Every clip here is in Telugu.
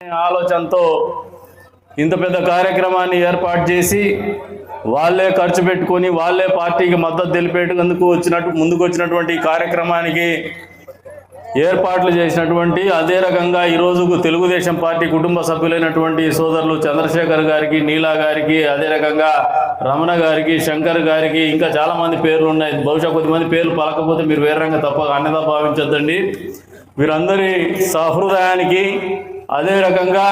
ఆలోచనతో ఇంత పెద్ద కార్యక్రమాన్ని ఏర్పాటు చేసి వాళ్ళే ఖర్చు పెట్టుకొని వాళ్ళే పార్టీకి మద్దతు తెలిపేందుకు వచ్చినట్టు ముందుకు వచ్చినటువంటి కార్యక్రమానికి ఏర్పాట్లు చేసినటువంటి అదే రకంగా ఈరోజు తెలుగుదేశం పార్టీ కుటుంబ సభ్యులైనటువంటి సోదరులు చంద్రశేఖర్ గారికి నీలా గారికి అదే రకంగా రమణ గారికి శంకర్ గారికి ఇంకా చాలామంది పేర్లు ఉన్నాయి. బహుశా కొద్దిమంది పేర్లు పలకపోతే మీరు వేరే రంగా తప్ప అన్నదా భావించొద్దండి. వీరందరి సహృదయానికి అదే రకంగా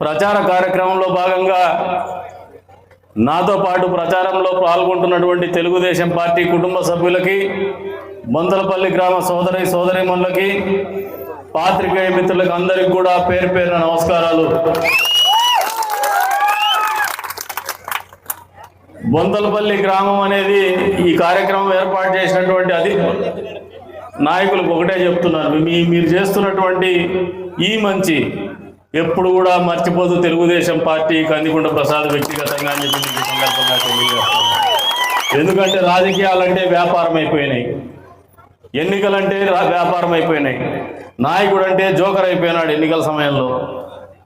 ప్రచార కార్యక్రమంలో భాగంగా నాతో పాటు ప్రచారంలో పాల్గొంటున్నటువంటి తెలుగుదేశం పార్టీ కుటుంబ సభ్యులకి బొందలపల్లి గ్రామ సోదరి సోదరిమణులకి పాత్రికేయ మిత్రులకు అందరికి కూడా పేరు పేరున నమస్కారాలు. బొందలపల్లి గ్రామం అనేది ఈ కార్యక్రమం ఏర్పాటు చేసినటువంటి అది నాయకులకు ఒకటే చెప్తున్నారు మీ మీరు చేస్తున్నటువంటి ఈ మంచి ఎప్పుడు కూడా మర్చిపోదు తెలుగుదేశం పార్టీ కందికొండ ప్రసాద్ వ్యక్తిగతంగా అని చెప్పి మీకు సందర్భంగా తెలియజేస్తున్నాను. ఎందుకంటే రాజకీయాలంటే వ్యాపారం అయిపోయినాయి ఎన్నికలంటే వ్యాపారం అయిపోయినాయి నాయకుడు అంటే జోకర్ అయిపోయినాడు ఎన్నికల సమయంలో.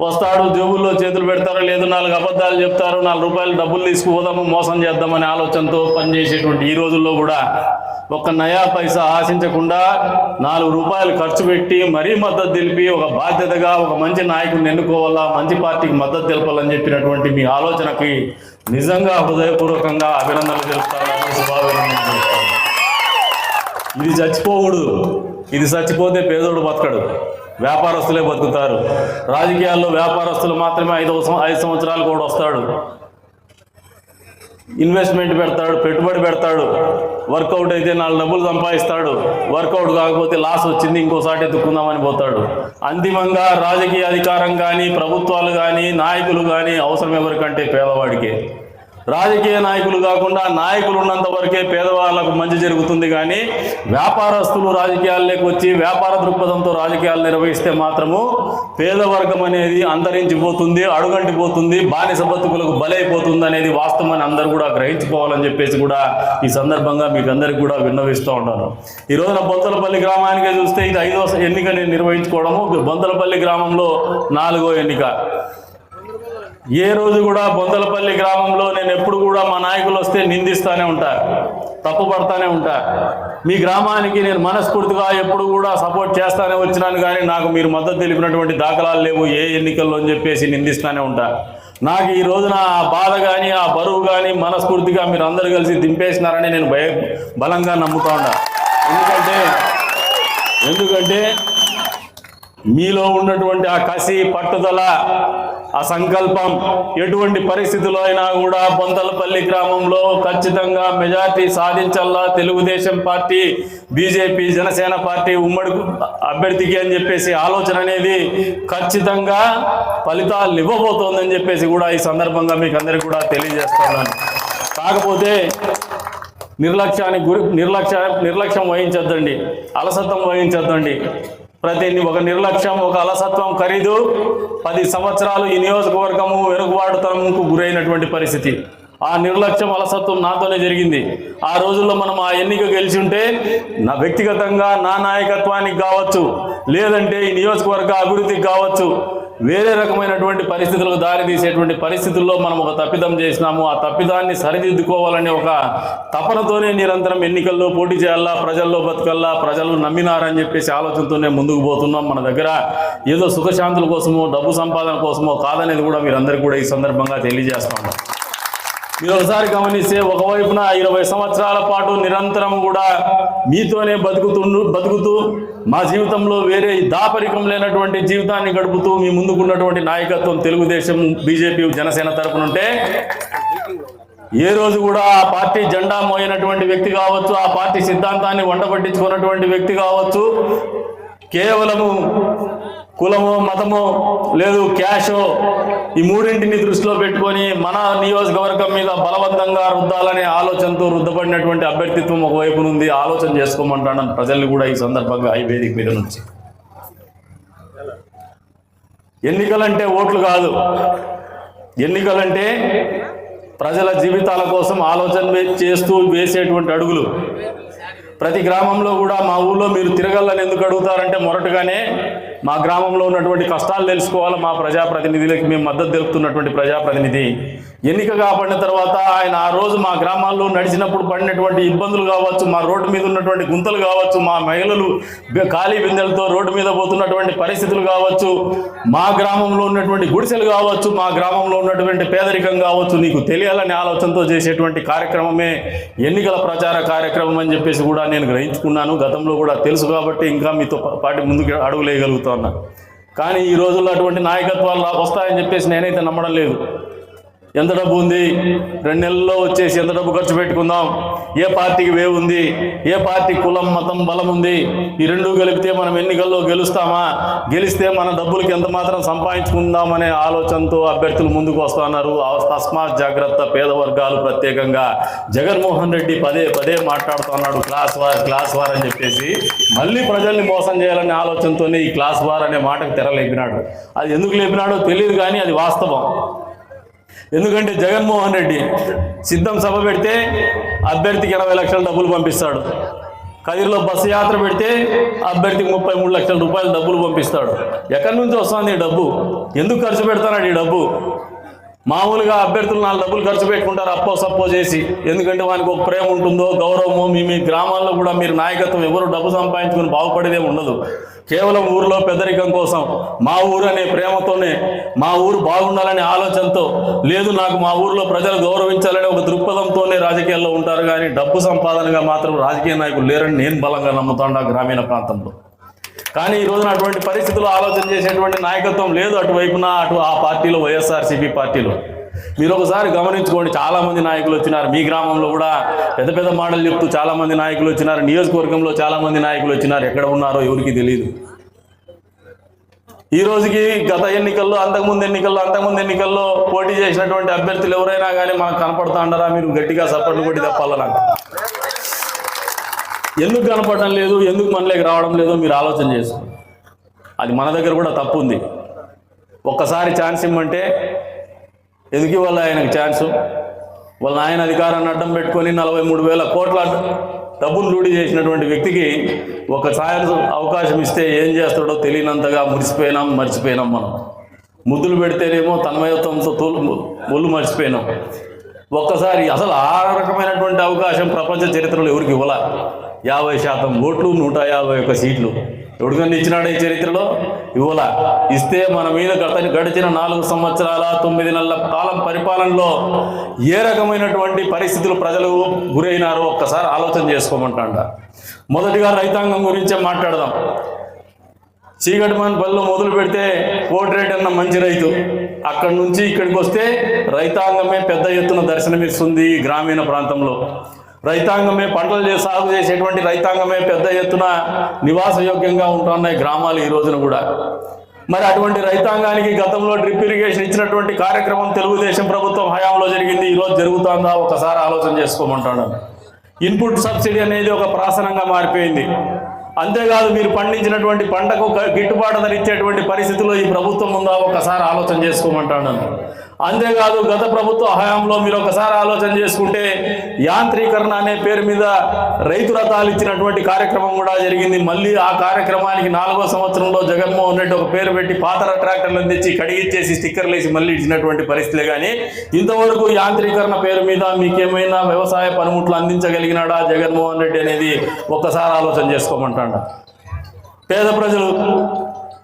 వస్తాడు జేబుల్లో చేతులు పెడతారో లేదు నాలుగు అబద్ధాలు చెప్తారు నాలుగు రూపాయలు డబ్బులు తీసుకుపోదాము మోసం చేద్దామనే ఆలోచనతో పనిచేసేటువంటి ఈ రోజుల్లో కూడా ఒక నయా పైసా ఆశించకుండా నాలుగు రూపాయలు ఖర్చు పెట్టి మరీ మద్దతు తెలిపి ఒక బాధ్యతగా ఒక మంచి నాయకుడిని ఎన్నుకోవాలా మంచి పార్టీకి మద్దతు తెలపాలని చెప్పినటువంటి మీ ఆలోచనకి నిజంగా హృదయపూర్వకంగా అభినందనలు తెలుపుతాను. శుభాభినందనలు తెలుపుతాను. ఇది చచ్చిపోకూడదు. ఇది చచ్చిపోతే పేదోడు బతకడు. వ్యాపారస్తులే బతుకుతారు. రాజకీయాల్లో వ్యాపారస్తులు మాత్రమే ఐదు ఐదు సంవత్సరాలు కూడా వస్తాడు. ఇన్వెస్ట్మెంట్ పెడతాడు పెట్టుబడి పెడతాడు. వర్కౌట్ అయితే నాలుగు డబ్బులు సంపాదిస్తాడు. వర్కౌట్ కాకపోతే లాస్ వచ్చింది ఇంకోసారి ఎత్తుకుందామని పోతాడు. అంతిమంగా రాజకీయ అధికారం కానీ ప్రభుత్వాలు కానీ నాయకులు కానీ అవసరం ఎవరికంటే పేదవాడికే. రాజకీయ నాయకులు కాకుండా నాయకులు ఉన్నంత వరకే పేదవాళ్ళకు మంచి జరుగుతుంది కానీ వ్యాపారస్తులు రాజకీయాల్లోకి వచ్చి వ్యాపార దృక్పథంతో రాజకీయాలు నిర్వహిస్తే మాత్రము పేదవర్గం అనేది అంతరించిపోతుంది అడుగంటిపోతుంది బానిస బతుకులకు బలైపోతుంది అనేది వాస్తవాన్ని అందరూ కూడా గ్రహించుకోవాలని చెప్పేసి కూడా ఈ సందర్భంగా మీకు అందరికి కూడా విన్నవిస్తూ ఉంటాను. ఈ రోజున బొంతలపల్లి గ్రామానికే చూస్తే ఇది ఐదో ఎన్నికని నిర్వహించుకోవడము బొంతలపల్లి గ్రామంలో నాలుగో ఎన్నిక. ఏ రోజు కూడా బొందలపల్లి గ్రామంలో నేను ఎప్పుడు కూడా మా నాయకులు వస్తే నిందిస్తూనే ఉంటా తప్పుపడతానే ఉంటా. మీ గ్రామానికి నేను మనస్ఫూర్తిగా ఎప్పుడు కూడా సపోర్ట్ చేస్తానే వచ్చినాను కానీ నాకు మీరు మద్దతు తెలిపినటువంటి దాఖలాలు లేవు ఏ ఎన్నికల్లో అని చెప్పేసి నిందిస్తానే ఉంటా. నాకు ఈ రోజున ఆ బాధ కానీ ఆ బరువు కానీ మనస్ఫూర్తిగా మీరు అందరూ కలిసి దింపేసినారని నేను భయ బలంగా నమ్ముతా ఉన్నా. ఎందుకంటే ఎందుకంటే మీలో ఉన్నటువంటి ఆ కసి పట్టుదల ఆ సంకల్పం ఎటువంటి పరిస్థితుల్లో అయినా కూడా బొంతలపల్లి గ్రామంలో ఖచ్చితంగా majority సాధించల్లా Telugu Desam party BJP Janasena party ఉమ్మడి అభ్యర్థికి అని చెప్పేసి ఆలోచన అనేది ఖచ్చితంగా ఫలితాలు ఇవ్వబోతోందని చెప్పేసి కూడా ఈ సందర్భంగా మీకు అందరికీ కూడా తెలియజేస్తున్నాను. కాకపోతే నిర్లక్ష్యానికి గురి నిర్లక్ష్య నిర్లక్ష్యం వహించొద్దండి అలసత్వం వహించొద్దండి. ప్రతి ఒక నిర్లక్ష్యం ఒక అలసత్వం ఖరీదు. పది సంవత్సరాలు ఈ నియోజకవర్గము వెనుకబాటుతనంకు గురైనటువంటి పరిస్థితి. ఆ నిర్లక్ష్యం అలసత్వం నాతోనే జరిగింది. ఆ రోజుల్లో మనం ఆ ఎన్నిక గెలిచి ఉంటే నా వ్యక్తిగతంగా నా నాయకత్వానికి కావచ్చు లేదంటే ఈ నియోజకవర్గ అభివృద్ధికి కావచ్చు వేరే రకమైనటువంటి పరిస్థితులకు దారి తీసేటువంటి పరిస్థితుల్లో మనం ఒక తప్పిదం చేసినాము. ఆ తప్పిదాన్ని సరిదిద్దుకోవాలనే ఒక తపనతోనే నిరంతరం ఎన్నికల్లో పోటీ చేయాలా ప్రజల్లో బతకల్లా ప్రజలు నమ్మినారని చెప్పేసి ఆలోచనతోనే ముందుకు పోతున్నాం. మన దగ్గర ఏదో సుఖశాంతుల కోసమో డబ్బు సంపాదన కోసమో కాదనేది కూడా మీరందరికీ కూడా ఈ సందర్భంగా తెలియజేస్తాం. మీరు ఒకసారి గమనిస్తే ఒకవైపున ఇరవై సంవత్సరాల పాటు నిరంతరం కూడా మీతోనే బతుకుతుండు బతుకుతూ మా జీవితంలో వేరే దాపరికం లేనటువంటి జీవితాన్ని గడుపుతూ మీ ముందుకున్నటువంటి నాయకత్వం తెలుగుదేశం బీజేపీ జనసేన తరపునుంటే ఏ రోజు కూడా ఆ పార్టీ జెండా మోయినటువంటి వ్యక్తి కావచ్చు ఆ పార్టీ సిద్ధాంతాన్ని వండబట్టించుకున్నటువంటి వ్యక్తి కావచ్చు కేవలము కులమో మతమో లేదు క్యాషో ఈ మూడింటిని దృష్టిలో పెట్టుకొని మన నియోజకవర్గం మీద బలవంతంగా రుద్దాలనే ఆలోచనతో రుద్దబడినటువంటి అభ్యర్థిత్వం ఒకవైపు నుండి ఆలోచన చేసుకోమంటాను ప్రజల్ని కూడా ఈ సందర్భంగా ఈ వేదిక మీద నుంచి. ఎన్నికలంటే ఓట్లు కాదు. ఎన్నికలంటే ప్రజల జీవితాల కోసం ఆలోచన వే- చేస్తూ వేసేటువంటి అడుగులు. ప్రతి గ్రామంలో కూడా మా ఊళ్ళో మీరు తిరగలని ఎందుకు అడుగుతారంటే మొరటుగానే మా గ్రామంలో ఉన్నటువంటి కష్టాలు తెలుసుకోవాలి మా ప్రజాప్రతినిధులకి మేము మద్దతు తెలుపుతున్నటువంటి ప్రజాప్రతినిధి. ఎన్నిక కాబడిన తర్వాత ఆయన ఆ రోజు మా గ్రామాల్లో నడిచినప్పుడు పడినటువంటి ఇబ్బందులు కావచ్చు మా రోడ్డు మీద ఉన్నటువంటి గుంతలు కావచ్చు మా మహిళలు ఖాళీ బిందెలతో రోడ్డు మీద పోతున్నటువంటి పరిస్థితులు కావచ్చు మా గ్రామంలో ఉన్నటువంటి గుడిసెలు కావచ్చు మా గ్రామంలో ఉన్నటువంటి పేదరికం కావచ్చు నీకు తెలియాలనే ఆలోచనతో చేసేటువంటి కార్యక్రమమే ఎన్నికల ప్రచార కార్యక్రమం అని చెప్పేసి కూడా నేను గ్రహించుకున్నాను. గతంలో కూడా తెలుసు కాబట్టి ఇంకా మీతో పాటు పాటి ముందుకు అడుగులేయగలుగుతున్నా కానీ ఈ రోజుల్లో అటువంటి నాయకత్వాలు వస్తాయని చెప్పేసి నేనైతే నమ్మడం లేదు. ఎంత డబ్బు ఉంది? రెండు నెలల్లో వచ్చేసి ఎంత డబ్బు ఖర్చు పెట్టుకుందాం? ఏ పార్టీకి వే ఉంది? ఏ పార్టీ కులం మతం బలం ఉంది? ఈ రెండు గెలిపితే మనం ఎన్నికల్లో గెలుస్తామా? గెలిస్తే మన డబ్బులకి ఎంత మాత్రం సంపాదించుకుందామనే ఆలోచనతో అభ్యర్థులు ముందుకు వస్తున్నారు తస్మాత్ జాగ్రత్త పేద వర్గాలు ప్రత్యేకంగా. జగన్మోహన్ రెడ్డి పదే పదే మాట్లాడుతున్నాడు క్లాస్ వార్ క్లాస్ వార్ అని చెప్పేసి. మళ్ళీ ప్రజల్ని మోసం చేయాలనే ఆలోచనతోనే ఈ క్లాస్ వార్ అనే మాటకు తెర లేపినాడు. అది ఎందుకు లేపినాడో తెలియదు కానీ అది వాస్తవం. ఎందుకంటే జగన్మోహన్ రెడ్డి సిద్ధం సభ పెడితే అభ్యర్థికి ఎనభై లక్షల డబ్బులు పంపిస్తాడు. కదిరిలో బస్సు యాత్ర పెడితే అభ్యర్థికి ముప్పై మూడు లక్షల రూపాయలు డబ్బులు పంపిస్తాడు. ఎక్కడి నుంచి వస్తుంది ఈ డబ్బు? ఎందుకు ఖర్చు పెడతాడు ఈ డబ్బు? మామూలుగా అభ్యర్థులు నాలుగు డబ్బులు ఖర్చు పెట్టుకుంటారు అప్పో సప్పో చేసి. ఎందుకంటే వానికి ఒక ప్రేమ ఉంటుందో గౌరవమో మీ మీ గ్రామాల్లో కూడా మీరు నాయకత్వం ఎవరు డబ్బు సంపాదించుకుని బాగుపడేదే ఉండదు. కేవలం ఊరిలో పెద్దరికం కోసం మా ఊరు అనే ప్రేమతోనే మా ఊరు బాగుండాలనే ఆలోచనతో లేదు నాకు మా ఊరిలో ప్రజలు గౌరవించాలనే ఒక దృక్పథంతోనే రాజకీయాల్లో ఉంటారు కానీ డబ్బు సంపాదనగా మాత్రం రాజకీయ నాయకులు లేరని నేను బలంగా నమ్ముతాను గ్రామీణ ప్రాంతంలో. కానీ ఈ రోజున అటువంటి పరిస్థితులు ఆలోచన చేసేటువంటి నాయకత్వం లేదు అటువైపున అటు ఆ పార్టీలో వైఎస్ఆర్సీపీ పార్టీలో. మీరు ఒకసారి గమనించుకోండి చాలామంది నాయకులు వచ్చినారు. మీ గ్రామంలో కూడా పెద్ద పెద్ద మాటలు చెప్తూ చాలామంది నాయకులు వచ్చినారు. నియోజకవర్గంలో చాలామంది నాయకులు వచ్చినారు. ఎక్కడ ఉన్నారో ఎవరికి తెలియదు ఈ రోజుకి గత ఎన్నికల్లో అంతకుముందు ఎన్నికల్లో అంతకుముందు ఎన్నికల్లో పోటీ చేసినటువంటి అభ్యర్థులు ఎవరైనా కానీ మనకు కనపడతా ఉండరా మీరు గట్టిగా సపోర్ట్లు కొట్టి తప్పాలన్నా ఎందుకు కనపడడం లేదు? ఎందుకు మనలోకి రావడం లేదో? మీరు ఆలోచన చేసుకోండి. అది మన దగ్గర కూడా తప్పు ఉంది. ఒక్కసారి ఛాన్స్ ఇమ్మంటే ఎందుకు ఇవ్వాలి ఆయనకు ఛాన్సు? వాళ్ళ ఆయన అధికారాన్ని అడ్డం పెట్టుకొని నలభై మూడు వేల కోట్ల డబ్బులు లూడి చేసినటువంటి వ్యక్తికి ఒక అవకాశం ఇస్తే ఏం చేస్తాడో తెలియనంతగా మురిసిపోయినాం మర్చిపోయినాం మనం. ముద్దులు పెడితేనేమో తన్మయత్వంతో తోలు ఒళ్ళు మర్చిపోయినాం. ఒక్కసారి అసలు ఆ రకమైనటువంటి అవకాశం ప్రపంచ చరిత్రలో ఎవరికి ఇవ్వాల? యాభై శాతం ఓట్లు నూట యాభై ఒక్క సీట్లు. ఎవరికన్నా ఇచ్చినాడు ఈ చరిత్రలో? ఇవ్వాల. ఇస్తే మన మీద గత గడిచిన నాలుగు సంవత్సరాల తొమ్మిది నెలల కాలం పరిపాలనలో ఏ రకమైనటువంటి పరిస్థితులు ప్రజలు గురైనారో ఒక్కసారి ఆలోచన చేసుకోమంటాడ. మొదటిగా రైతాంగం గురించే మాట్లాడదాం. చీకటిమాన్ పనులు మొదలు పెడితే కోటిరెడ్డి అన్న మంచి రైతు. అక్కడి నుంచి ఇక్కడికి వస్తే రైతాంగమే పెద్ద ఎత్తున దర్శనమిస్తుంది గ్రామీణ ప్రాంతంలో. రైతాంగమే పంటలు చేసి సాగు చేసేటువంటి రైతాంగమే పెద్ద ఎత్తున నివాసయోగ్యంగా ఉంటున్నాయి గ్రామాలు ఈ రోజున కూడా. మరి అటువంటి రైతాంగానికి గతంలో డ్రిప్ ఇరిగేషన్ ఇచ్చినటువంటి కార్యక్రమం తెలుగుదేశం ప్రభుత్వం హయాంలో జరిగింది. ఈరోజు జరుగుతుందా? ఒకసారి ఆలోచన చేసుకోమంటాను. ఇన్పుట్ సబ్సిడీ అనేది ఒక ప్రాసనంగా మారిపోయింది. అంతేకాదు మీరు పండించినటువంటి పంటకు గిట్టుబాటు ధర ఇచ్చేటువంటి పరిస్థితుల్లో ఈ ప్రభుత్వం ఉందా? ఒకసారి ఆలోచన చేసుకోమంటాను. అంతేకాదు గత ప్రభుత్వ హయాంలో మీరు ఒకసారి ఆలోచన చేసుకుంటే యాంత్రీకరణ అనే పేరు మీద రైతు రథాలు ఇచ్చినటువంటి కార్యక్రమం కూడా జరిగింది. మళ్ళీ ఆ కార్యక్రమానికి నాలుగో సంవత్సరంలో జగన్మోహన్ రెడ్డి ఒక పేరు పెట్టి పాత ట్రాక్టర్లను తెచ్చి కడిగిచ్చేసి స్టిక్కర్లు వేసి మళ్ళీ ఇచ్చినటువంటి పరిస్థితులే కానీ ఇంతవరకు యాంత్రీకరణ పేరు మీద మీకేమైనా వ్యవసాయ పనిముట్లు అందించగలిగినాడా జగన్మోహన్ రెడ్డి అనేది ఒక్కసారి ఆలోచన చేసుకోమంటాడు? పేద ప్రజలు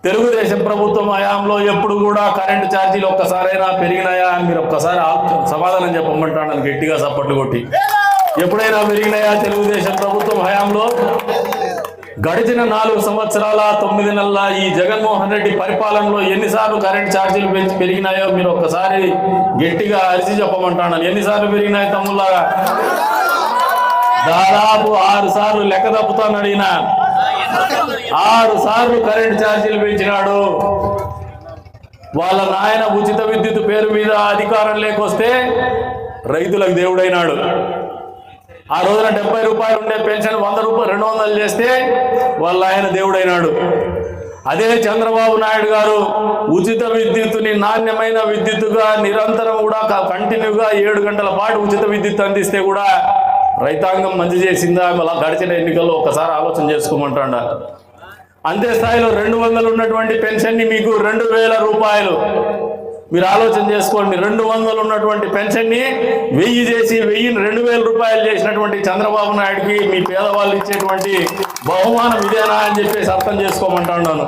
తెలుగుదేశం ప్రభుత్వం హయాంలో ఎప్పుడు కూడా కరెంటు ఛార్జీలు ఒక్కసారైనా పెరిగినాయా అని మీరు ఒక్కసారి సమాధానం చెప్పమంటాను. గట్టిగా సప్పట్లు కొట్టి. ఎప్పుడైనా పెరిగినాయా తెలుగుదేశం ప్రభుత్వం హయాంలో? గడిచిన నాలుగు సంవత్సరాల తొమ్మిది నెలల ఈ జగన్మోహన్ రెడ్డి పరిపాలనలో ఎన్నిసార్లు కరెంట్ ఛార్జీలు పెంచి పెరిగినాయో మీరు ఒక్కసారి గట్టిగా అరిచి చెప్పమంటాను. ఎన్నిసార్లు పెరిగినాయి తమ్ముళ్ళ దాదాపు ఆరు సార్లు లెక్క తప్పుతాను అడిగిన ఆరు సార్లు కరెంట్ ఛార్జీలు పెంచినాడు. వాళ్ళ నాయన ఉచిత విద్యుత్ పేరు మీద అధికారం లేకొస్తే రైతులకు దేవుడైనాడు. ఆ రోజున డెబ్బై రూపాయలు ఉండే పెన్షన్ వంద రూపాయలు రెండు వందలు చేస్తే వాళ్ళ ఆయన దేవుడైనాడు. అదే చంద్రబాబు నాయుడు గారు ఉచిత విద్యుత్తుని నాణ్యమైన విద్యుత్తుగా నిరంతరం కూడా కంటిన్యూగా ఏడు గంటల పాటు ఉచిత విద్యుత్ అందిస్తే కూడా రైతాంగం మంచి చేసిందా? అలా గడిచిన ఎన్నికల్లో ఒకసారి ఆలోచన చేసుకోమంటాడ? అంతే స్థాయిలో రెండు వందలు ఉన్నటువంటి పెన్షన్ని మీకు రెండు వేల రూపాయలు. మీరు ఆలోచన చేసుకోండి. రెండు వందలు ఉన్నటువంటి పెన్షన్ని వెయ్యి చేసి వెయ్యిని రెండు వేల రూపాయలు చేసినటువంటి చంద్రబాబు నాయుడుకి మీ పేదవాళ్ళు ఇచ్చేటువంటి బహుమానం ఇదేనా అని చెప్పేసి అర్థం చేసుకోమంటాను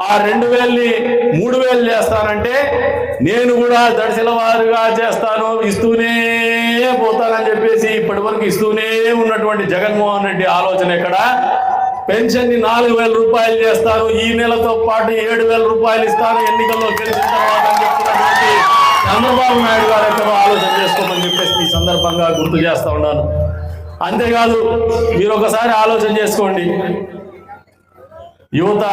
ఆ రెండు వేలని మూడు వేలు చేస్తానంటే నేను కూడా దడిసిన వారుగా చేస్తాను ఇస్తూనే పోతానని చెప్పేసి ఇప్పటి వరకు ఇస్తూనే ఉన్నటువంటి జగన్మోహన్ రెడ్డి ఆలోచన ఎక్కడ? పెన్షన్ని నాలుగు వేల రూపాయలు చేస్తాను ఈ నెలతో పాటు ఏడు వేల రూపాయలు ఇస్తాను ఎన్నికల్లో గెలిచిన తర్వాత అని చెప్తున్నటువంటి చంద్రబాబు నాయుడు గారు ఎక్కడో ఆలోచన చేసుకోమని చెప్పేసి ఈ సందర్భంగా గుర్తు చేస్తూ ఉన్నాను. అంతేకాదు మీరు ఒకసారి ఆలోచన చేసుకోండి. యువత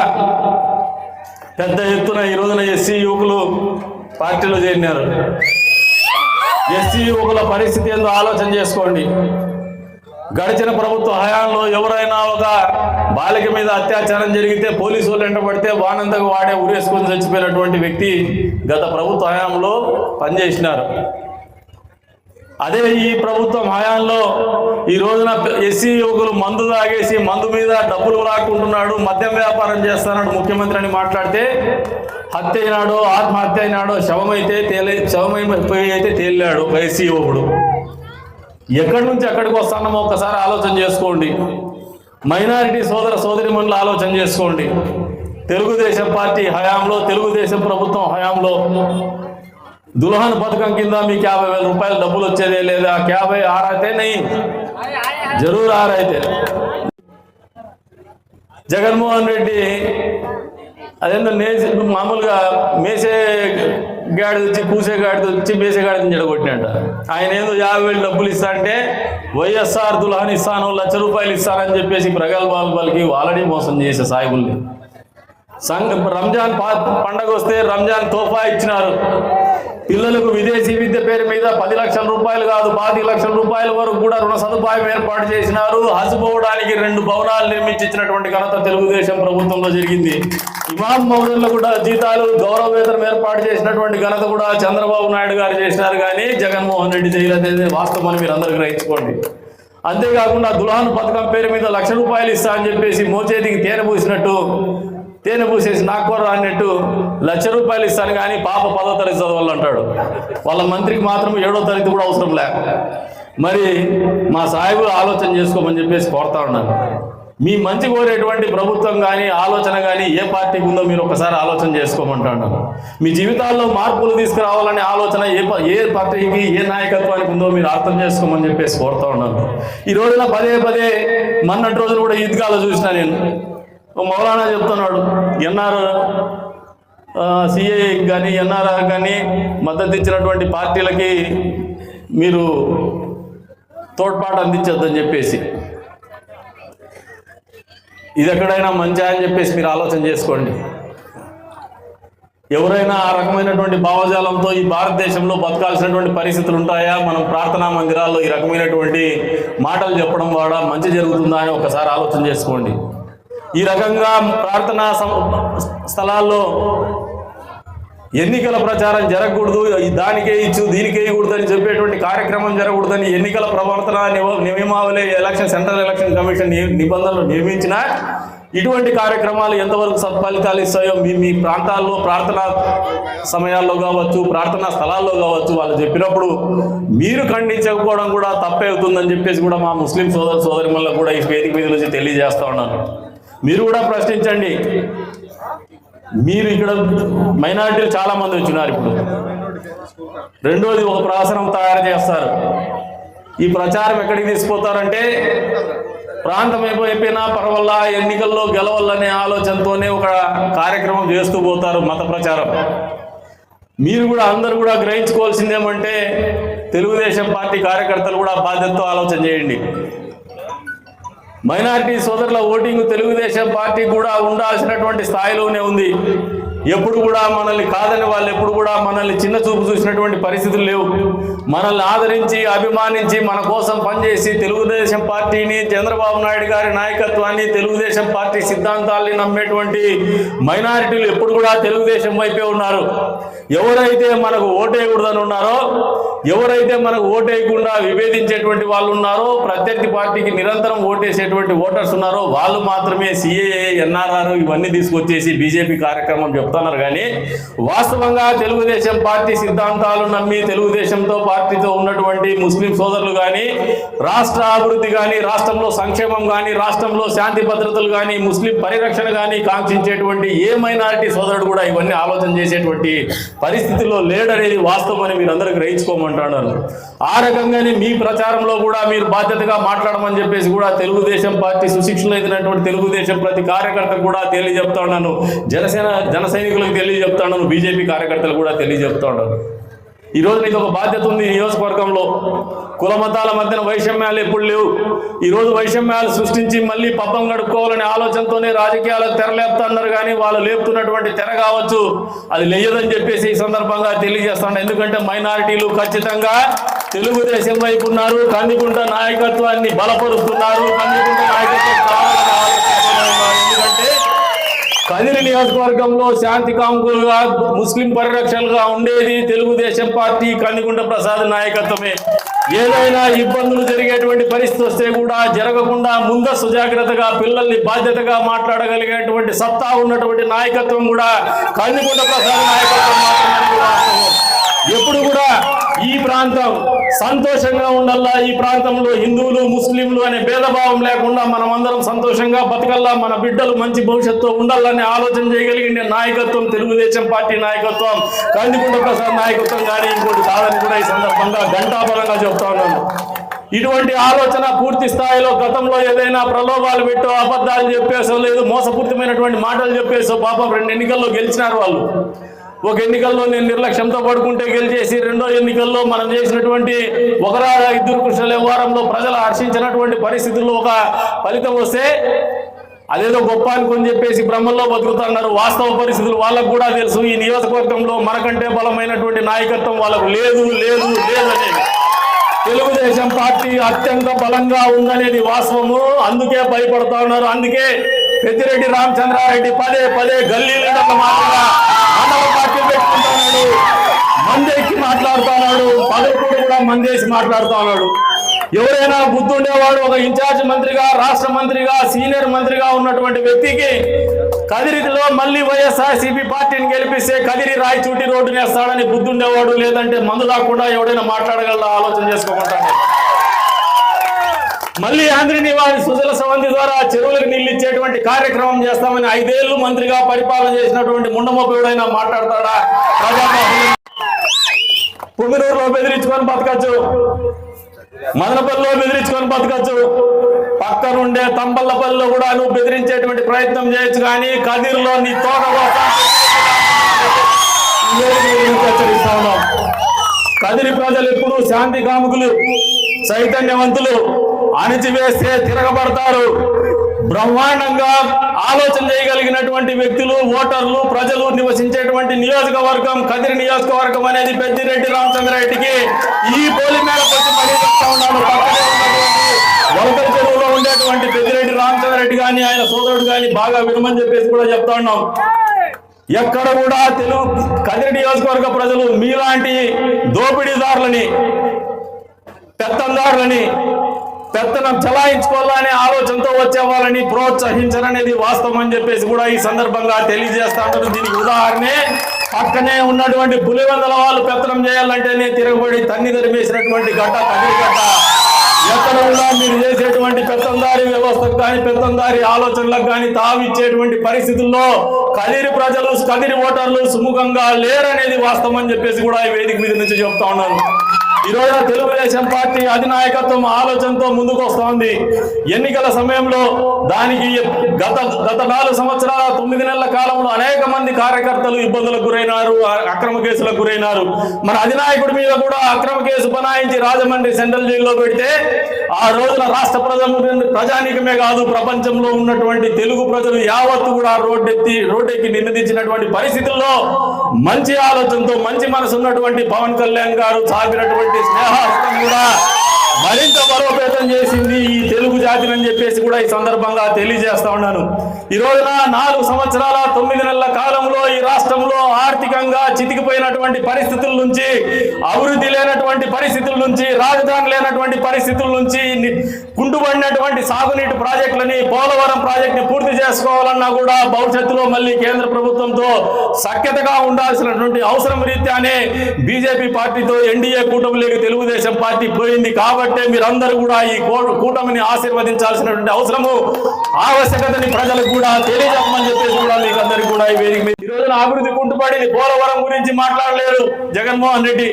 పెద్ద ఎత్తున ఈ రోజున ఎస్సీ యువకులు పార్టీలో చేరినారు. ఎస్సీ యువకుల పరిస్థితి ఏందో ఆలోచన చేసుకోండి. గడిచిన ప్రభుత్వ హయాంలో ఎవరైనా ఒక బాలిక మీద అత్యాచారం జరిగితే పోలీసు వాళ్ళు వెంటబడితే వానంతకు వాడే ఉరేసుకొని చచ్చిపోయినటువంటి వ్యక్తి గత ప్రభుత్వ హయాంలో పనిచేసినారు. అదే ఈ ప్రభుత్వం హయాంలో ఈ రోజున ఎస్సీ యువకులు మందు తాగేసి మందు మీద డబ్బులు లాక్కుంటున్నాడు మద్యం వ్యాపారం చేస్తున్నాడు ముఖ్యమంత్రి అని మాట్లాడితే హత్య అయినాడో ఆత్మహత్య అయినాడో శవమైతే తేలే శవమైపోయి అయితే తేలాడు ఒక ఎస్సీ యువకుడు. ఎక్కడి నుంచి ఎక్కడికి వస్తానమో ఒకసారి ఆలోచన చేసుకోండి. మైనారిటీ సోదర సోదరిమణులు ఆలోచన చేసుకోండి. తెలుగుదేశం పార్టీ హయాంలో తెలుగుదేశం ప్రభుత్వం హయాంలో దుల్హన్ పథకం కింద మీకు యాభై వేల రూపాయలు డబ్బులు వచ్చేదే లేదా? యాభై ఆరైతే నై జరూర్ ఆరైతే. జగన్మోహన్ రెడ్డి అదేందో నేసి మామూలుగా మేసే గాడి వచ్చి పూసే గాడి వచ్చి మేసే గాడి చెడగొట్టినట్ట ఆయన ఏదో యాభై వేలు డబ్బులు ఇస్తా అంటే వైఎస్ఆర్ దుల్హన్ ఇస్తాను లక్ష రూపాయలు ఇస్తానని చెప్పేసి ప్రగల్భాలు పలికి ఆల్రెడీ మోసం చేసే సాయిబుల్ని. సంఘ రంజాన్ పండగ వస్తే రంజాన్ తోఫా ఇచ్చినారు. పిల్లలకు విదేశీ విద్య పేరు మీద పది లక్షల రూపాయలు కాదు పాతి లక్షల రూపాయల వరకు కూడా రుణ సదుపాయం ఏర్పాటు చేసినారు. హసిపోవడానికి రెండు భవనాలు నిర్మించినటువంటి ఘనత తెలుగుదేశం ప్రభుత్వంలో జరిగింది. ఇమాం మౌజన్లు కూడా జీతాలు గౌరవ వేతనం ఏర్పాటు చేసినటువంటి ఘనత కూడా చంద్రబాబు నాయుడు గారు చేసినారు. కానీ జగన్మోహన్ రెడ్డి చేయలేదు. వాస్తవం అని మీరు అందరూ గ్రహించుకోండి. అంతేకాకుండా దుల్హాన్ పథకం పేరు మీద లక్ష రూపాయలు ఇస్తా అని చెప్పేసి మోచేతికి తేనె పూసినట్టు తేనె పూసేసి నాకు కూర అన్నట్టు లక్ష రూపాయలు ఇస్తాను కానీ పాప పదో తరగతి చదవాలి అంటాడు. వాళ్ళ మంత్రికి మాత్రం ఏడో తరగతి కూడా అవసరం లేక మరి మా సాయిబులు ఆలోచన చేసుకోమని చెప్పేసి కోరుతా ఉన్నాను. మీ మంచి కోరేటువంటి ప్రభుత్వం కానీ ఆలోచన కానీ ఏ పార్టీకి ఉందో మీరు ఒకసారి ఆలోచన చేసుకోమంటాను మీ జీవితాల్లో మార్పులు తీసుకురావాలనే ఆలోచన ఏ ఏ పార్టీకి ఏ నాయకత్వానికి ఉందో మీరు అర్థం చేసుకోమని చెప్పేసి కోరుతా ఉన్నాను. ఈ రోజున పదే పదే మొన్నటి రోజులు కూడా ఈద్గాలో చూసిన నేను. మౌలానా చెప్తున్నాడు ఎన్ఆర్ సిఏ కానీ ఎన్ఆర్ఆర్ కానీ మద్దతు ఇచ్చినటువంటి పార్టీలకి మీరు తోడ్పాటు అందించొద్దని చెప్పేసి. ఇది ఎక్కడైనా మంచా అని చెప్పేసి మీరు ఆలోచన చేసుకోండి. ఎవరైనా ఆ రకమైనటువంటి భావజాలంతో ఈ భారతదేశంలో బతకాల్సినటువంటి పరిస్థితులు ఉంటాయా? మనం ప్రార్థనా మందిరాల్లో ఈ రకమైనటువంటి మాటలు చెప్పడం ద్వారా మంచి జరుగుతుందా అని ఒకసారి ఆలోచన చేసుకోండి. ఈ రకంగా ప్రార్థనా స్థలాల్లో ఎన్నికల ప్రచారం జరగకూడదు దానికే ఇచ్చు దీనికే ఇవ్వకూడదు అని చెప్పేటువంటి కార్యక్రమం జరగకూడదని ఎన్నికల ప్రవర్తన నివ- నియమావళి ఎలక్షన్ సెంట్రల్ ఎలక్షన్ కమిషన్ నిబంధనలు నియమించిన ఇటువంటి కార్యక్రమాలు ఎంతవరకు సత్ఫలితాలు ఇస్తాయో మీ మీ ప్రాంతాల్లో ప్రార్థనా సమయాల్లో కావచ్చు ప్రార్థనా స్థలాల్లో కావచ్చు వాళ్ళు చెప్పినప్పుడు మీరు ఖండించకపోవడం కూడా తప్పే అవుతుందని చెప్పేసి కూడా మా ముస్లిం సోదర సోదరిమల్లకు కూడా ఈ వేదిక మీద నుంచి తెలియజేస్తా ఉన్నాను. మీరు కూడా ప్రశ్నించండి. మీరు ఇక్కడ మైనారిటీలు చాలా మంది వచ్చినారు ఇప్పుడు. రెండోది ఒక ప్రహసనం తయారు చేస్తారు. ఈ ప్రచారం ఎక్కడికి తీసుకుపోతారంటే ప్రాంతం అయిపోయినా పర్వల్లా ఎన్నికల్లో గెలవాలనే ఆలోచనతోనే ఒక కార్యక్రమం చేస్తూ పోతారు మత ప్రచారం. మీరు కూడా అందరూ కూడా గ్రహించుకోవాల్సిందేమంటే తెలుగుదేశం పార్టీ కార్యకర్తలు కూడా బాధ్యతతో ఆలోచన చేయండి. మైనారిటీ సోదరుల ఓటింగ్ తెలుగుదేశం పార్టీ కూడా ఉండాల్సినటువంటి స్థాయిలోనే ఉంది. ఎప్పుడు కూడా మనల్ని కాదని వాళ్ళు ఎప్పుడు కూడా మనల్ని చిన్న చూపు చూసినటువంటి పరిస్థితులు లేవు. మనల్ని ఆదరించి అభిమానించి మన కోసం పనిచేసి తెలుగుదేశం పార్టీని చంద్రబాబు నాయుడు గారి నాయకత్వాన్ని తెలుగుదేశం పార్టీ సిద్ధాంతాల్ని నమ్మేటువంటి మైనారిటీలు ఎప్పుడు కూడా తెలుగుదేశం వైపే ఉన్నారు. ఎవరైతే మనకు ఓటేయకూడదని ఉన్నారో ఎవరైతే మనకు ఓటేయకుండా విభేదించేటువంటి వాళ్ళు ఉన్నారో ప్రత్యర్థి పార్టీకి నిరంతరం ఓటేసేటువంటి ఓటర్స్ ఉన్నారో వాళ్ళు మాత్రమే సిఏఏ ఎన్ఆర్ఆర్ ఇవన్నీ తీసుకొచ్చేసి బీజేపీ కార్యక్రమం చెప్తున్నారు కానీ వాస్తవంగా తెలుగుదేశం పార్టీ సిద్ధాంతాలు నమ్మి తెలుగుదేశంతో పార్టీతో ఉన్నటువంటి ముస్లిం సోదరులు కానీ రాష్ట్ర అభివృద్ధి కానీ రాష్ట్రంలో సంక్షేమం కానీ రాష్ట్రంలో శాంతి భద్రతలు కానీ ముస్లిం పరిరక్షణ కానీ కాంక్షించేటువంటి ఏ మైనారిటీ సోదరుడు కూడా ఇవన్నీ ఆలోచన చేసేటువంటి పరిస్థితిలో లేడనేది వాస్తవం అని మీరు గ్రహించుకోమంటున్నారు. ఆ రకంగానే మీ ప్రచారంలో కూడా మీరు బాధ్యతగా మాట్లాడమని చెప్పేసి కూడా తెలుగుదేశం పార్టీ సుశిక్షణ అయినటువంటి తెలుగుదేశం ప్రతి కార్యకర్త కూడా తెలియజెప్తా ఉన్నాను. జనసేన జనసేన సైనికులకు తెలియజెప్తా బీజేపీ కార్యకర్తలు కూడా తెలియజెప్తాడు ఈరోజు ఈ రోజు నీకు ఒక బాధ్యత ఉంది నియోజకవర్గంలో. కుల మతాల మధ్యన వైషమ్యాలు ఎప్పుడు లేవు. ఈరోజు వైషమ్యాలు సృష్టించి మళ్ళీ పబ్బం గడుపుకోవాలనే ఆలోచనతోనే రాజకీయాలకు తెరలేపుతున్నారు కానీ వాళ్ళు లేపుతున్నటువంటి తెర కావచ్చు. అది లేదని చెప్పేసి ఈ సందర్భంగా తెలియజేస్తాను. ఎందుకంటే మైనారిటీలు ఖచ్చితంగా తెలుగుదేశం వైపు ఉన్నారు. కందికుంట నాయకత్వాన్ని బలపరుస్తున్నారు. కందికుంట నాయకత్వం కదిరి నియోజకవర్గంలో శాంతి కాముకులుగా ముస్లిం పరిరక్షణగా ఉండేది తెలుగుదేశం పార్టీ కందిగుంట ప్రసాద్ నాయకత్వమే. ఏదైనా ఇబ్బందులు జరిగేటువంటి పరిస్థితి వస్తే కూడా జరగకుండా ముందస్తు జాగ్రత్తగా పిల్లల్ని బాధ్యతగా మాట్లాడగలిగేటువంటి సత్తా ఉన్నటువంటి నాయకత్వం కూడా కందిగుంట ప్రసాద్ నాయకత్వం మాత్రమే ఎప్పుడు కూడా ఈ ప్రాంతం సంతోషంగా ఉండాలా? ఈ ప్రాంతంలో హిందువులు ముస్లింలు అనే భేదభావం లేకుండా మనం అందరం సంతోషంగా బతకల్లా? మన బిడ్డలు మంచి భవిష్యత్తు ఉండాలనే ఆలోచన చేయగలిగిన నాయకత్వం తెలుగుదేశం పార్టీ నాయకత్వం. కందికుంట ప్రసాద్ నాయకత్వం కానీ ఇంకోటి కాదని కూడా ఈ సందర్భంగా ఘంటాబలంగా చెప్తా ఉన్నాను. ఇటువంటి ఆలోచన పూర్తి స్థాయిలో గతంలో ఏదైనా ప్రలోభాలు పెట్టో అబద్ధాలు చెప్పేసో లేదు మోసపూరితమైనటువంటి మాటలు చెప్పేసో పాపం రెండు ఎన్నికల్లో గెలిచినారు వాళ్ళు. ఒక ఎన్నికల్లో నేను నిర్లక్ష్యంతో పడుకుంటే గెలిచేసి రెండో ఎన్నికల్లో మనం చేసినటువంటి ఒకరా ఇద్దరు కృష్ణల వ్యవహారంలో ప్రజలు హర్షించినటువంటి పరిస్థితుల్లో ఒక ఫలితం వస్తే అదేదో గొప్ప అనుకుని చెప్పేసి బ్రహ్మంలో బతుకుతున్నారు వాస్తవ పరిస్థితులు వాళ్ళకు కూడా తెలుసు. ఈ నియోజకవర్గంలో మనకంటే బలమైనటువంటి నాయకత్వం వాళ్ళకు లేదు లేదు లేదు అనేది. తెలుగుదేశం పార్టీ అత్యంత బలంగా ఉందనేది వాస్తవము. అందుకే భయపడతా ఉన్నారు. అందుకే పెద్దిరెడ్డి రామచంద్రారెడ్డి పదే పదే గల్లీ లీడర్ల మందేసి మాట్లాడుతున్నాడు పదకొండు కూడా మందేసి మాట్లాడుతున్నాడు. ఎవరైనా బుద్ధి ఉండేవాడు ఒక ఇన్ఛార్జ్ మంత్రిగా రాష్ట్ర మంత్రిగా సీనియర్ మంత్రిగా ఉన్నటువంటి వ్యక్తికి కదిరిలో మళ్ళీ వైఎస్ఆర్సీపీ పార్టీని గెలిపిస్తే కదిరి రాయచూటి రోడ్డు నేస్తాడని బుద్ధి ఉండేవాడు లేదంటే మందు రాకుండా ఎవడైనా మాట్లాడగల ఆలోచన చేసుకోమంటాడు మళ్ళీ ఆంధ్ర నివాసి సుజల సవంతి ద్వారా చెరువులకు నీళ్ళు ఇచ్చేటువంటి కార్యక్రమం చేస్తామని ఐదేళ్ళు మంత్రిగా పరిపాలన చేసినటువంటి ముండమోపేడైనా మాట్లాడతాడా? ప్రజాపాలన పుంగనూరులో బెదిరించుకొని బతకచ్చు. మదనపల్లిలో బెదిరించుకొని బతకచ్చు. పక్కనుండే తంబల్లపల్లిలో కూడా నువ్వు బెదిరించేటువంటి ప్రయత్నం చేయొచ్చు కానీ కదిర్లో నీ తోట హెచ్చరిస్తా ఉన్నాం. కదిరి ప్రజలు ఎప్పుడు శాంతి కాముకులు చైతన్యవంతులు అణిచివేస్తే తిరగబడతారు. బ్రహ్మాండంగా ఆలోచన చేయగలిగినటువంటి వ్యక్తులు ఓటర్లు ప్రజలు నివసించేటువంటి నియోజకవర్గం కదిరి నియోజకవర్గం అనేది పెద్దిరెడ్డి రామచంద్రారెడ్డికి ఈ పోలి మేరకు వచ్చి మరీ ఉన్నాను పక్కనే ఉన్నటువంటి వలకల చెరువులో ఉండేటువంటి పెద్దిరెడ్డి రామచంద్రారెడ్డి కానీ ఆయన సోదరుడు కానీ బాగా వినమని చెప్పేసి కూడా చెప్తా ఉన్నాం. ఎక్కడ కూడా తెలుగు కదిరి నియోజకవర్గ ప్రజలు మీలాంటి దోపిడీదారులని పెత్తందారులని పెత్తనం చలాయించుకోవాలనే ఆలోచనతో వచ్చే వాళ్ళని ప్రోత్సహించరనేది వాస్తవం అని చెప్పేసి కూడా ఈ సందర్భంగా తెలియజేస్తా దీనికి ఉదాహరణే పక్కనే ఉన్నటువంటి పులివెందల వాళ్ళు పెత్తనం చేయాలంటేనే తిరగబడి తన్ని తరిమేసినటువంటి గడ్డ కదిరి గడ్డ. ఎక్కడ ఉన్నా మీరు చేసేటువంటి పెత్తందారి వ్యవస్థకు కానీ పెత్తందారి ఆలోచనలకు కానీ తావిచ్చేటువంటి పరిస్థితుల్లో కదిరి ప్రజలు కదిరి ఓటర్లు సుముఖంగా లేరనేది వాస్తవం అని చెప్పేసి కూడా ఈ వేదిక మీద నుంచి చెప్తా ఉన్నాను. ఈ రోజున తెలుగుదేశం పార్టీ అధినాయకత్వం ఆలోచనతో ముందుకు వస్తోంది. ఎన్నికల సమయంలో దానికి గత గత నాలుగు సంవత్సరాల తొమ్మిది నెలల కాలంలో అనేక మంది కార్యకర్తలు ఇబ్బందులకు గురైనారు అక్రమ కేసులకు గురైనారు. మన అధినాయకుడి మీద కూడా అక్రమ కేసు బనాయించి రాజమండ్రి సెంట్రల్ జైల్లో పెడితే ఆ రోజున రాష్ట్ర ప్రజలు ప్రజానీకమే కాదు ప్రపంచంలో ఉన్నటువంటి తెలుగు ప్రజలు యావత్తు కూడా రోడ్డెత్తి రోడ్డెక్కి నిన్నదించినటువంటి పరిస్థితుల్లో మంచి ఆలోచనతో మంచి మనసు ఉన్నటువంటి పవన్ కళ్యాణ్ గారు సాగినటువంటి స్నేహాస్తం కూడా మరింత బలోపేతం చేసింది ఈ తెలుగు జాతిని అని చెప్పేసి కూడా ఈ సందర్భంగా తెలియజేస్తా ఉన్నాను. ఈ రోజున నాలుగు సంవత్సరాల తొమ్మిది నెలల కాలంలో ఈ రాష్ట్రంలో ఆర్థికంగా చితికిపోయినటువంటి పరిస్థితుల నుంచి అభివృద్ధి లేనటువంటి పరిస్థితుల నుంచి రాజధాని లేనటువంటి పరిస్థితుల నుంచి ని- కుంటుపడినటువంటి సాగునీటి ప్రాజెక్టులని పోలవరం ప్రాజెక్టుని పూర్తి చేసుకోవాలన్నా కూడా భవిష్యత్తులో మళ్ళీ కేంద్ర ప్రభుత్వంతో సఖ్యతగా ఉండాల్సినటువంటి అవసరం రీత్యానే బీజేపీ పార్టీతో ఎన్డీఏ కూటమిలోకి తెలుగుదేశం పార్టీ పోయింది కాబట్టి మీరందరూ కూడా ఈ కూటమిని ఆశీర్వదించాల్సినటువంటి అవసరము ఆవశ్యకతని ప్రజలకు కూడా తెలియజెప్పమని చెప్పేసి కూడా మీకు అందరికీ కూడా ఈ వేదిక ఈ రోజున అభివృద్ధి కుంటుపడి పోలవరం గురించి మాట్లాడలేరు జగన్మోహన్ రెడ్డి.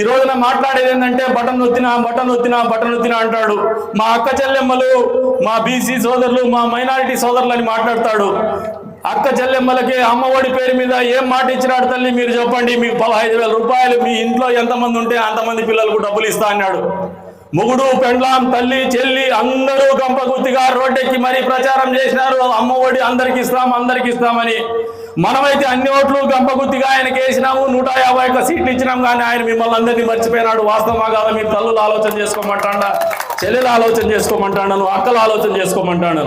ఈ రోజున మాట్లాడేది ఏంటంటే బటన్ నొత్తినా బటన్ నొత్తినా బటన్ నొత్తినా అంటాడు. మా అక్క చెల్లెమ్మలు మా బీసీ సోదరులు మా మైనారిటీ సోదరులు అని మాట్లాడతాడు. అక్క చెల్లెమ్మలకి అమ్మఒడి పేరు మీద ఏం మాట ఇచ్చినాడు తల్లి మీరు చెప్పండి మీకు పదహైదు వేల రూపాయలు మీ ఇంట్లో ఎంతమంది ఉంటే అంతమంది పిల్లలకు డబ్బులు ఇస్తా అన్నాడు. మొగుడు పెండ్లాం తల్లి చెల్లి అందరూ గంపగుత్తిగా రోడ్డెక్కి మరీ ప్రచారం చేసినారు. అమ్మ ఒడి అందరికి ఇస్తాం అందరికి ఇస్తామని. మనమైతే అన్ని ఓట్లు గంపగుత్తిగా ఆయనకి వేసినాము. నూట యాభై ఒక్క సీట్లు ఇచ్చినాం కానీ ఆయన మిమ్మల్ని అందరినీ మర్చిపోయినాడు. వాస్తవమా కాదా మీ తల్లులు ఆలోచన చేసుకోమంటాడా? చెల్లెలు ఆలోచన చేసుకోమంటాను అక్కలు ఆలోచన చేసుకోమంటాను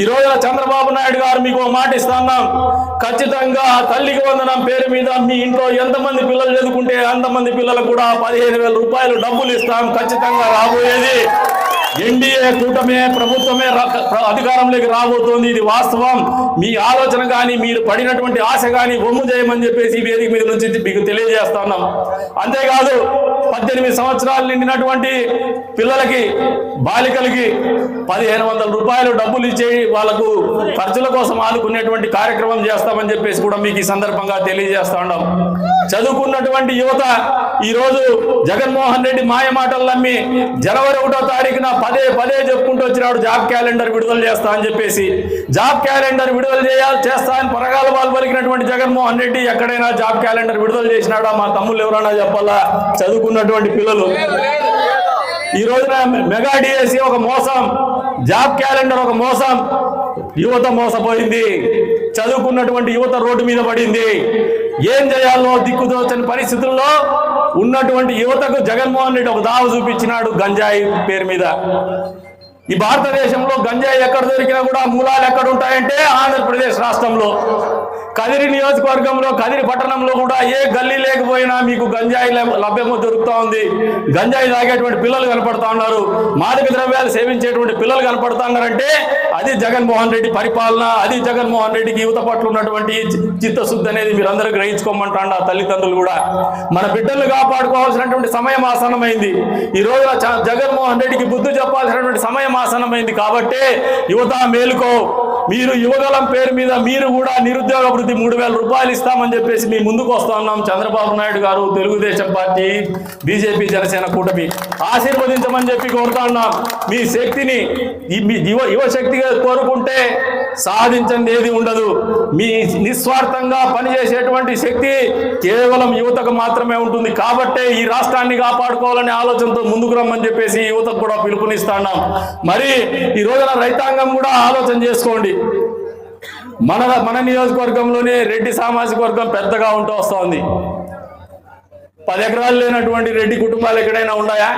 ఈ రోజున చంద్రబాబు నాయుడు గారు మీకు మాట ఇస్తున్నాం ఖచ్చితంగా తల్లికి వందనం పేరు మీద మీ ఇంట్లో ఎంతమంది పిల్లలు చదువుకుంటే అంతమంది పిల్లలకు కూడా పదిహేను వేల రూపాయలు డబ్బులు ఇస్తాం. ఖచ్చితంగా రాబోయేది ఎన్డీఏ కూటమే ప్రభుత్వమే అధికారంలోకి రాబోతోంది. ఇది వాస్తవం. మీ ఆలోచన కానీ మీరు పడినటువంటి ఆశ కానీ బొమ్ము చేయమని చెప్పేసి వేదిక మీద నుంచి మీకు తెలియజేస్తున్నాం అంతేకాదు పద్దెనిమిది సంవత్సరాలు నిండినటువంటి పిల్లలకి బాలికలకి పదిహేను వందల రూపాయలు డబ్బులు ఇచ్చే వాళ్ళకు ఖర్చుల కోసం ఆదుకునేటువంటి కార్యక్రమం చేస్తామని చెప్పేసి కూడా మీకు ఈ సందర్భంగా తెలియజేస్తా ఉన్నాం చదువుకున్నటువంటి యువత ఈరోజు జగన్మోహన్ రెడ్డి మాయ మాటలు నమ్మి జనవరి ఒకటో తారీఖున పదే పదే చెప్పుకుంటూ వచ్చినాడు జాబ్ క్యాలెండర్ విడుదల చేస్తా అని చెప్పేసి. జాబ్ క్యాలెండర్ విడుదల చేయాలి చేస్తా అని పొరగాల వాళ్ళు పలికినటువంటి జగన్మోహన్ రెడ్డి ఎక్కడైనా జాబ్ క్యాలెండర్ విడుదల చేసినాడా? మా తమ్ముళ్ళు ఎవరైనా చెప్పాలా? చదువుకున్నటువంటి పిల్లలు. ఈ రోజున మెగా డిఎస్సి ఒక మోసం జాబ్ క్యాలెండర్ ఒక మోసం. యువత మోసపోయింది. చదువుకున్నటువంటి యువత రోడ్డు మీద పడింది. ఏం చేయాలో దిక్కుదోచని పరిస్థితుల్లో ఉన్నటువంటి యువతకు జగన్మోహన్ రెడ్డి ఒక దావ చూపించినాడు గంజాయి పేరు మీద. ఈ భారతదేశంలో గంజాయి ఎక్కడ దొరికినా కూడా మూలాలు ఎక్కడ ఉంటాయంటే ఆంధ్రప్రదేశ్ రాష్ట్రంలో. కదిరి నియోజకవర్గంలో కదిరి పట్టణంలో కూడా ఏ గల్లీ లేకపోయినా మీకు గంజాయి లభ్యము దొరుకుతూ ఉంది. గంజాయి తాగేటువంటి పిల్లలు కనపడతా ఉన్నారు. మాదక ద్రవ్యాలు సేవించేటువంటి పిల్లలు కనపడతా ఉన్నారంటే అది జగన్మోహన్ రెడ్డి పరిపాలన అది జగన్మోహన్ రెడ్డికి యువత పట్ల ఉన్నటువంటి చి- చిత్తశుద్ధి అనేది మీరు అందరూ గ్రహించుకోమంటాండ తల్లిదండ్రులు కూడా. మన బిడ్డలు కాపాడుకోవాల్సినటువంటి సమయం ఆసన్నమైంది. ఈ రోజున జగన్మోహన్ రెడ్డికి బుద్ధి చెప్పాల్సినటువంటి సమయం ఆసన్నమైంది కాబట్టి యువత మేలుకో. మీరు యువగలం పేరు మీద మీరు కూడా నిరుద్యోగ వృద్ధి మూడు వేల రూపాయలు ఇస్తామని చెప్పేసి మీ ముందుకు వస్తా ఉన్నాం చంద్రబాబు నాయుడు గారు తెలుగుదేశం పార్టీ బీజేపీ జనసేన కూటమి. ఆశీర్వదించమని చెప్పి కోరుతా ఉన్నాం. మీ శక్తిని మీ యువ యువశక్తిగా కోరుకుంటే సాధించండి ఏది ఉండదు. మీ నిస్వార్థంగా పనిచేసేటువంటి శక్తి కేవలం యువతకు మాత్రమే ఉంటుంది. కాబట్టే ఈ రాష్ట్రాన్ని కాపాడుకోవాలనే ఆలోచనతో ముందుకు రమ్మని చెప్పేసి యువతకు కూడా పిలుపునిస్తున్నాం మరి ఈ రోజున రైతాంగం కూడా ఆలోచన చేసుకోండి. మన మన నియోజకవర్గంలోనే రెడ్డి సామాజిక వర్గం పెద్దగా ఉంటూ వస్తోంది పది ఎకరాలు లేనటువంటి రెడ్డి కుటుంబాలు ఎక్కడైనా ఉన్నాయా?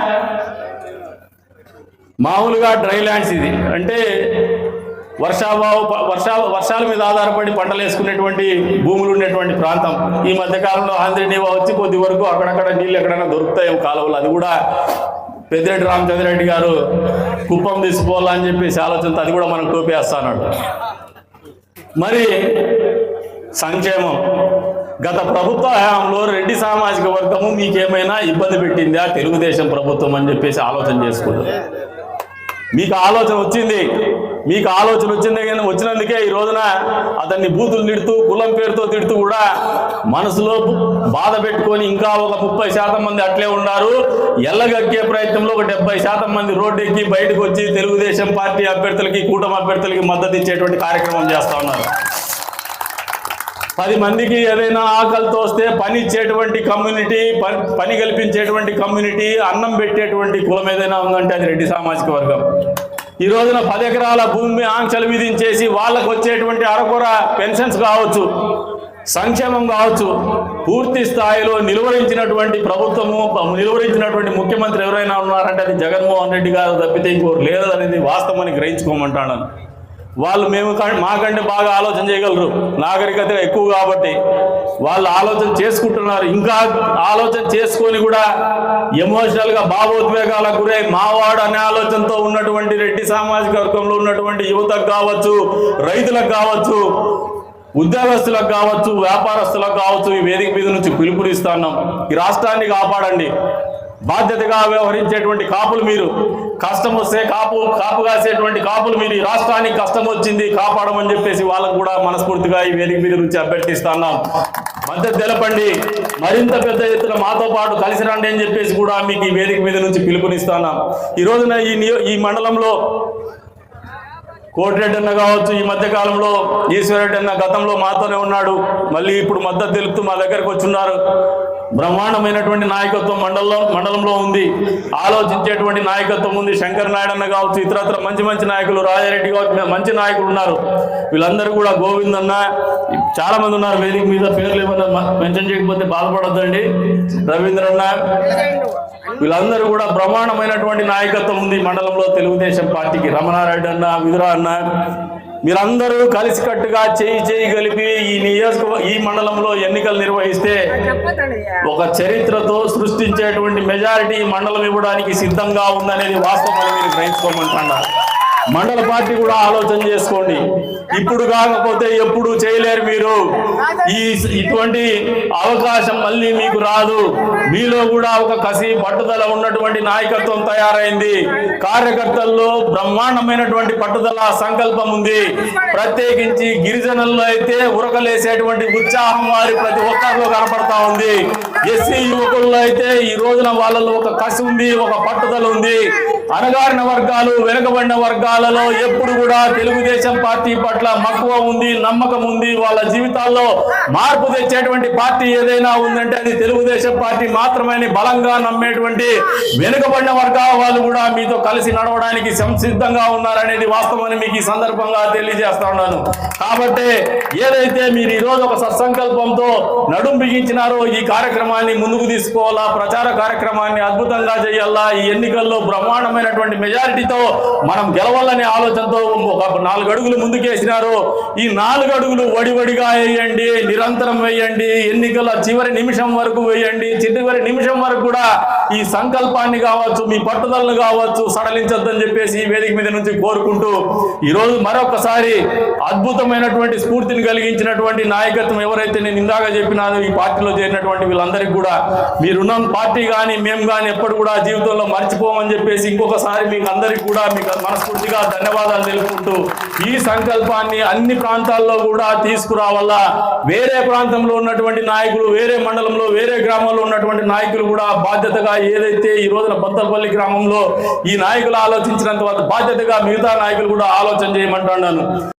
మామూలుగా డ్రై ల్యాండ్స్ ఇది. అంటే వర్షాభావ వర్షా వర్షాల మీద ఆధారపడి పంటలు వేసుకునేటువంటి భూములు ఉండేటువంటి ప్రాంతం. ఈ మధ్యకాలంలో ఆంధ్ర నీవా వచ్చి కొద్ది వరకు అక్కడక్కడ నీళ్ళు ఎక్కడైనా దొరుకుతాయి కాలువలు. అది కూడా పెద్దిరెడ్డి రామచంద్రరెడ్డి గారు కుప్పం తీసుకోవాలని చెప్పేసి ఆలోచనతో అది కూడా మనకు టోపేస్తాడు మరి సంక్షేమం. గత ప్రభుత్వ హయాంలో రెడ్డి సామాజిక వర్గము మీకేమైనా ఇబ్బంది పెట్టిందా? తెలుగుదేశం ప్రభుత్వం అని చెప్పేసి ఆలోచన చేసుకుంటారు మీకు ఆలోచన వచ్చింది. మీకు ఆలోచన వచ్చింది కానీ వచ్చినందుకే ఈ రోజున అతన్ని బూతులు తిడుతూ కులం పేరుతో తిడుతూ కూడా మనసులో బాధ పెట్టుకొని ఇంకా ఒక ముప్పై శాతం మంది అట్లే ఉన్నారు. ఎల్లగక్కే ప్రయత్నంలో ఒక డెబ్బై శాతం మంది రోడ్డు ఎక్కి బయటకు వచ్చి తెలుగుదేశం పార్టీ అభ్యర్థులకి కూటమి అభ్యర్థులకి మద్దతు ఇచ్చేటువంటి కార్యక్రమం చేస్తా ఉన్నారు. పది మందికి ఏదైనా ఆకలితో వస్తే పని ఇచ్చేటువంటి కమ్యూనిటీ పని పని కల్పించేటువంటి కమ్యూనిటీ అన్నం పెట్టేటువంటి కులం ఏదైనా ఉందంటే అది రెడ్డి సామాజిక వర్గం. ఈ రోజున పది ఎకరాల భూమి ఆంక్షలు విధించేసి వాళ్ళకు వచ్చేటువంటి అరకొర పెన్షన్స్ కావచ్చు సంక్షేమం కావచ్చు పూర్తి స్థాయిలో నిలువరించినటువంటి ప్రభుత్వము నిలువరించినటువంటి ముఖ్యమంత్రి ఎవరైనా ఉన్నారంటే అది జగన్మోహన్ రెడ్డి గారు తప్పితే ఇంకోరు లేదనేది అనేది వాస్తవాన్ని గ్రహించుకోమంటాను. వాళ్ళు మేము మాకంటే బాగా ఆలోచన చేయగలరు. నాగరికత ఎక్కువ కాబట్టి వాళ్ళు ఆలోచన చేసుకుంటున్నారు. ఇంకా ఆలోచన చేసుకొని కూడా ఎమోషనల్గా భావోద్వేగాలకు గురై మావాడు అనే ఆలోచనతో ఉన్నటువంటి రెడ్డి సామాజిక వర్గంలో ఉన్నటువంటి యువతకు కావచ్చు రైతులకు కావచ్చు ఉద్యోగస్తులకు కావచ్చు వ్యాపారస్తులకు కావచ్చు ఈ వేదిక మీద నుంచి పిలుపునిస్తున్నాం ఈ రాష్ట్రాన్ని కాపాడండి. బాధ్యతగా వ్యవహరించేటువంటి కాపులు మీరు. కష్టం వస్తే కాపు కాపు కాసేటువంటి కాపులు మీరు. ఈ రాష్ట్రానికి కష్టం వచ్చింది కాపాడమని చెప్పేసి వాళ్ళకు కూడా మనస్ఫూర్తిగా ఈ వేదిక మీద నుంచి అభ్యర్థిస్తున్నాం మద్దతు తెలపండి. మరింత పెద్ద ఎత్తున మాతో పాటు కలిసి రండి అని చెప్పేసి కూడా మీకు ఈ వేదిక మీద నుంచి పిలుపునిస్తున్నాం ఈ రోజున ఈ ఈ మండలంలో కోటిరెడ్డి అన్న కావచ్చు ఈ మధ్యకాలంలో ఈశ్వరెడ్డి అన్న గతంలో మాతోనే ఉన్నాడు. మళ్ళీ ఇప్పుడు మద్దతు తెలుపుతూ మా దగ్గరకు వచ్చున్నారు. బ్రహ్మాండమైనటువంటి నాయకత్వం మండలంలో మండలంలో ఉంది. ఆలోచించేటువంటి నాయకత్వం ఉంది. శంకర్ నాయుడన్న కావచ్చు ఇతరత్ర మంచి మంచి నాయకులు రాజారెడ్డి కావచ్చు మంచి నాయకులు ఉన్నారు. వీళ్ళందరూ కూడా గోవింద్ అన్న చాలా మంది ఉన్నారు. వేదిక మీద పేర్లు ఏమన్నా మెన్షన్ చేయకపోతే బాధపడద్దండి. రవీంద్ర అన్న వీళ్ళందరూ కూడా బ్రహ్మాండమైనటువంటి నాయకత్వం ఉంది మండలంలో తెలుగుదేశం పార్టీకి. రమణారెడ్డి అన్న విదురా అన్న మీరందరూ కలిసికట్టుగా చేయి చేయి కలిపి ఈ నియోజక ఈ మండలంలో ఎన్నికలు నిర్వహిస్తే ఒక చరిత్రతో సృష్టించేటువంటి మెజారిటీ మండలం ఇవ్వడానికి సిద్ధంగా ఉందనేది వాస్తవాన్ని మీరు గ్రహించుకోమంటున్నారు. మండల పార్టీ కూడా ఆలోచన చేసుకోండి. ఇప్పుడు కాకపోతే ఎప్పుడు చేయలేరు మీరు. ఈ ఇటువంటి అవకాశం మళ్ళీ మీకు రాదు. మీలో కూడా ఒక కసి పట్టుదల ఉన్నటువంటి నాయకత్వం తయారైంది. కార్యకర్తల్లో బ్రహ్మాండమైనటువంటి పట్టుదల సంకల్పం ఉంది. ప్రత్యేకించి గిరిజనుల్లో అయితే ఉరకలేసేటువంటి ఉత్సాహం వారి ప్రతి ఒక్కరిలో కనపడతా ఉంది. ఎస్సీ యువకుల్లో అయితే ఈ రోజున వాళ్ళలో ఒక కసి ఉంది ఒక పట్టుదల ఉంది. అణగారిన వర్గాలు వెనుకబడిన వర్గాలలో ఎప్పుడు కూడా తెలుగుదేశం పార్టీ పట్ల మక్కువ ఉంది నమ్మకం ఉంది. వాళ్ళ జీవితాల్లో మార్పు తెచ్చేటువంటి పార్టీ ఏదైనా ఉందంటే అది తెలుగుదేశం పార్టీ మాత్రమే బలంగా నమ్మేటువంటి వెనుకబడిన వర్గాల వాళ్ళు కూడా మీతో కలిసి నడవడానికి సంసిద్ధంగా ఉన్నారనేది వాస్తవాన్ని మీకు ఈ సందర్భంగా తెలియజేస్తా ఉన్నాను. కాబట్టి ఏదైతే మీరు ఈరోజు ఒక సత్సంకల్పంతో నడుం బిగించినారో ఈ కార్యక్రమాన్ని ముందుకు తీసుకోవాలా ప్రచార కార్యక్రమాన్ని అద్భుతంగా చేయాలా ఈ ఎన్నికల్లో బ్రహ్మాండమైనటువంటి మెజారిటీతో మనం చేయాలనే ఆలోచనతో ఒక నాలుగు అడుగులు ముందుకేసినారు. ఈ నాలుగు అడుగులు వడివడిగా వేయండి నిరంతరం వేయండి ఎన్నికల చివరి నిమిషం వరకు వేయండి. చివరి నిమిషం వరకు కూడా ఈ సంకల్పాన్ని కావచ్చు మీ పట్టుదలను కావచ్చు సడలించొద్దని చెప్పేసి ఈ వేదిక మీద నుంచి కోరుకుంటూ ఈ రోజు మరొకసారి అద్భుతమైనటువంటి స్ఫూర్తిని కలిగించినటువంటి నాయకత్వం ఎవరైతే నేను ఇందాక చెప్పినారో ఈ పార్టీలో చేరినటువంటి వీళ్ళందరికీ కూడా మీరున్న పార్టీ కానీ మేము కానీ ఎప్పుడు కూడా జీవితంలో మర్చిపోమని చెప్పేసి ఇంకొకసారి మీకు అందరికీ కూడా మీకు మనస్ఫూర్తిగా ధన్యవాదాలు తెలుపుకుంటూ ఈ సంకల్పాన్ని అన్ని ప్రాంతాల్లో కూడా తీసుకురావాలా? వేరే ప్రాంతంలో ఉన్నటువంటి నాయకులు వేరే మండలంలో వేరే గ్రామంలో ఉన్నటువంటి నాయకులు కూడా బాధ్యతగా ఏదైతే ఈ రోజున బొత్తలపల్లి గ్రామంలో ఈ నాయకులు ఆలోచించినంత బాధ్యతగా మిగతా నాయకులు కూడా ఆలోచన చేయమంటున్నాను.